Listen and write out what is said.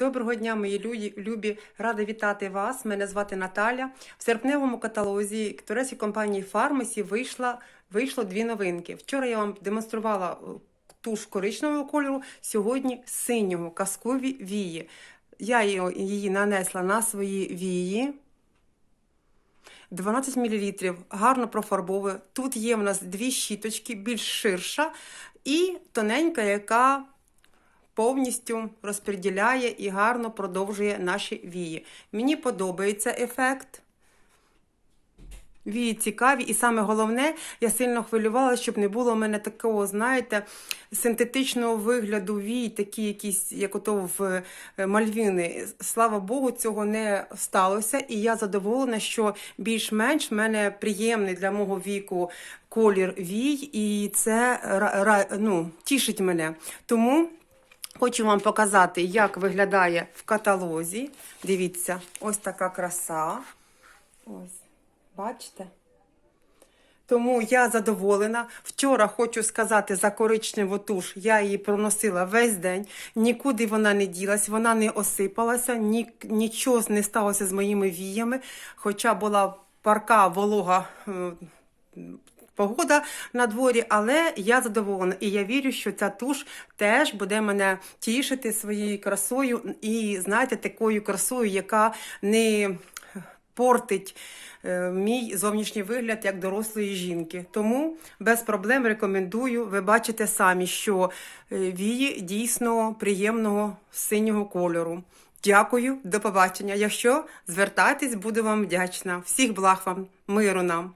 Доброго дня, мої любі! Рада вітати вас. Мене звати Наталя. В серпневому каталозі турецької компанії Фармасі вийшла, вийшло дві новинки. Вчора я вам демонструвала е, туш коричневого кольору, сьогодні синього казкові вії. Я її нанесла на свої вії. 12 мл, гарно профарбовує. Тут є в нас дві щіточки, більш ширша і тоненька, яка повністю розподіляє і гарно продовжує наші вії. Мені подобається ефект. Вії цікаві, і саме головне, я сильно хвилювалася, щоб не було в мене такого, знаєте, синтетичного вигляду вій, такі якісь, як ото в е, Мальвіни. Слава Богу, цього не сталося. І я задоволена, що більш-менш в мене приємний для мого віку колір вій, і це ну, тішить мене. Тому. Хочу вам показати, як виглядає в каталозі. Дивіться, ось така краса. Ось, бачите? Тому я задоволена. Вчора хочу сказати за коричневу туш. Я її проносила весь день. Нікуди вона не ділась, вона не осипалася, ні, нічого не сталося з моїми віями. Хоча була парка волога. Погода на дворі, але я задоволена. І я вірю, що ця туш теж буде мене тішити своєю красою і, знаєте, такою красою, яка не портить е, мій зовнішній вигляд як дорослої жінки. Тому без проблем рекомендую. Ви бачите самі, що е, вії дійсно приємного синього кольору. Дякую, до побачення. Якщо звертайтесь, буду вам вдячна. Всіх благ вам, миру нам.